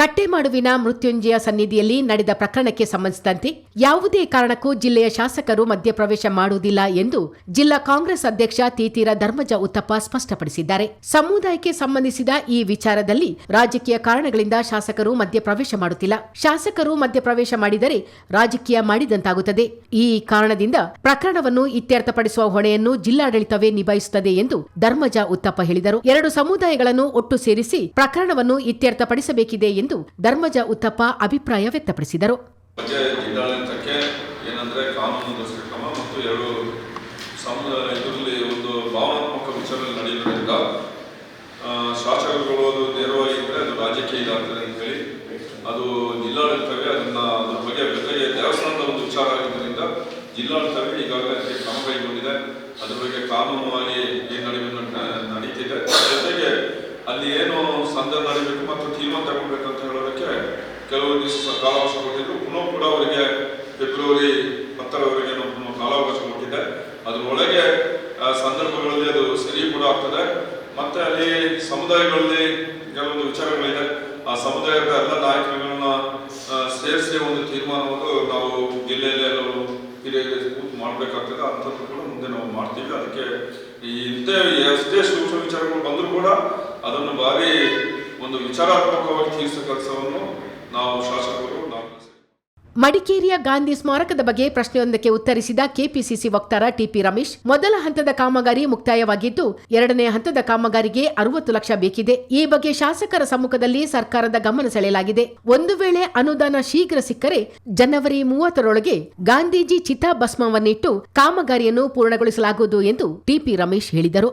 ಕಟ್ಟೆಮಾಡುವಿನ ಮೃತ್ಯುಂಜಯ ಸನ್ನಿಧಿಯಲ್ಲಿ ನಡೆದ ಪ್ರಕರಣಕ್ಕೆ ಸಂಬಂಧಿಸಿದಂತೆ ಯಾವುದೇ ಕಾರಣಕ್ಕೂ ಜಿಲ್ಲೆಯ ಶಾಸಕರು ಮಧ್ಯಪ್ರವೇಶ ಮಾಡುವುದಿಲ್ಲ ಎಂದು ಜಿಲ್ಲಾ ಕಾಂಗ್ರೆಸ್ ಅಧ್ಯಕ್ಷ ತೀತೀರ ಧರ್ಮಜ ಉತ್ತಪ್ಪ ಸ್ಪಷ್ಟಪಡಿಸಿದ್ದಾರೆ. ಸಮುದಾಯಕ್ಕೆ ಸಂಬಂಧಿಸಿದ ಈ ವಿಚಾರದಲ್ಲಿ ರಾಜಕೀಯ ಕಾರಣಗಳಿಂದ ಶಾಸಕರು ಮಧ್ಯಪ್ರವೇಶ ಮಾಡುತ್ತಿಲ್ಲ. ಶಾಸಕರು ಮಧ್ಯಪ್ರವೇಶ ಮಾಡಿದರೆ ರಾಜಕೀಯ ಮಾಡಿದಂತಾಗುತ್ತದೆ. ಈ ಕಾರಣದಿಂದ ಪ್ರಕರಣವನ್ನು ಇತ್ಯರ್ಥಪಡಿಸುವ ಹೊಣೆಯನ್ನು ಜಿಲ್ಲಾಡಳಿತವೇ ನಿಭಾಯಿಸುತ್ತದೆ ಎಂದು ಧರ್ಮಜ ಉತ್ತಪ್ಪ ಹೇಳಿದರು. ಎರಡು ಸಮುದಾಯಗಳನ್ನು ಒಟ್ಟು ಸೇರಿಸಿ ಪ್ರಕರಣವನ್ನು ಇತ್ಯರ್ಥಪಡಿಸಬೇಕಿದೆ ಎಂದು ಧರ್ಮಜ ಉತ್ತಪ್ಪ ಅಭಿಪ್ರಾಯ ವ್ಯಕ್ತಪಡಿಸಿದರು. ಏನಂದ್ರೆ ಕಾನೂನು ದುಷ್ಕ್ರಮ ಮತ್ತು ಎರಡು ಇದರಲ್ಲಿ ಒಂದು ಭಾವನಾತ್ಮಕ ವಿಚಾರದಲ್ಲಿ ನಡೆಯುವುದರಿಂದ ಶಾಸಕರುಗಳು ಅದು ನೇರವಾಗಿ ಅದು ರಾಜಕೀಯ ಇದಾಗ್ತದೆ ಅಂತ ಹೇಳಿ ಅದು ಜಿಲ್ಲಾಡಳಿತವೇ ಅದನ್ನ ಅದ್ರ ಬಗ್ಗೆ ಜೊತೆಗೆ ಒಂದು ವಿಚಾರ ಆಗಿದ್ದರಿಂದ ಜಿಲ್ಲಾಡಳಿತವೇ ಈಗಾಗಲೇ ಅದಕ್ಕೆ ಕ್ರಮ ಕೈಗೊಂಡಿದೆ. ಅದ್ರ ಬಗ್ಗೆ ಕಾನೂನುವಾಗಿ ಏನು ನಡೆಯುವ ನಡೀತಿದೆ. ಅಲ್ಲಿ ಏನು ಸಂಧಾನ ನಡೀಬೇಕು ಮತ್ತು ತೀರ್ಮಾನ ತಗೊಳ್ಬೇಕು ಅಂತ ಹೇಳೋದಕ್ಕೆ ಕೆಲವು ದಿವಸ ಕಾಲಾವಕಾಶ ಕೊಟ್ಟಿದ್ರು. ಪುನಃ ಕೂಡ ಅವರಿಗೆ ಫೆಬ್ರವರಿ ಹತ್ತರವರೆಗೆ ಕಾಲಾವಕಾಶ ಕೊಟ್ಟಿದ್ದೆ ಅದರೊಳಗೆ ಸಂದರ್ಭಗಳಲ್ಲಿ ಅದು ಸರಿ ಕೂಡ ಆಗ್ತದೆ. ಮತ್ತೆ ಅಲ್ಲಿ ಸಮುದಾಯಗಳಲ್ಲಿ ಕೆಲವೊಂದು ವಿಚಾರಗಳಿದೆ. ಆ ಸಮುದಾಯದ ಎಲ್ಲ ನಾಯಕರುಗಳನ್ನ ಸೇರಿಸಿ ಒಂದು ತೀರ್ಮಾನವನ್ನು ನಾವು ಜಿಲ್ಲೆಯಲ್ಲಿ ಎಲ್ಲರೂ ಹಿರಿಯರು ಕೂತು ಮಾಡಬೇಕಾಗ್ತದೆ. ಅಂಥದ್ದು ಕೂಡ ಮುಂದೆ ನಾವು ಮಾಡ್ತೀವಿ. ಅದಕ್ಕೆ ಇಂಥ ಎಷ್ಟೇ ಸೂಕ್ಷ್ಮ ವಿಚಾರಗಳು ಬಂದರೂ ಕೂಡ ಅದನ್ನು ಭಾರಿ ಒಂದು ವಿಚಾರಾತ್ಮಕವಾಗಿ ತೀರಿಸೋ ಕೆಲಸವನ್ನು ನಾವು ಶಾಸಕರು ಮಡಿಕೇರಿಯ ಗಾಂಧಿ ಸ್ಮಾರಕದ ಬಗ್ಗೆ ಪ್ರಶ್ನೆಯೊಂದಕ್ಕೆ ಉತ್ತರಿಸಿದ ಕೆಪಿಸಿಸಿ ವಕ್ತಾರ ಟಿಪಿ ರಮೇಶ್, ಮೊದಲ ಹಂತದ ಕಾಮಗಾರಿ ಮುಕ್ತಾಯವಾಗಿದ್ದು, ಎರಡನೇ ಹಂತದ ಕಾಮಗಾರಿಗೆ ಅರವತ್ತು ಲಕ್ಷ ಬೇಕಿದೆ. ಈ ಬಗ್ಗೆ ಶಾಸಕರ ಸಮ್ಮುಖದಲ್ಲಿ ಸರ್ಕಾರದ ಗಮನ ಸೆಳೆಯಲಾಗಿದೆ. ಒಂದು ವೇಳೆ ಅನುದಾನ ಶೀಘ್ರ ಸಿಕ್ಕರೆ ಜನವರಿ ಮೂವತ್ತರೊಳಗೆ ಗಾಂಧೀಜಿ ಚಿತಾಭಸ್ಮವನ್ನಿಟ್ಟು ಕಾಮಗಾರಿಯನ್ನು ಪೂರ್ಣಗೊಳಿಸಲಾಗುವುದು ಎಂದು ಟಿಪಿ ರಮೇಶ್ ಹೇಳಿದರು.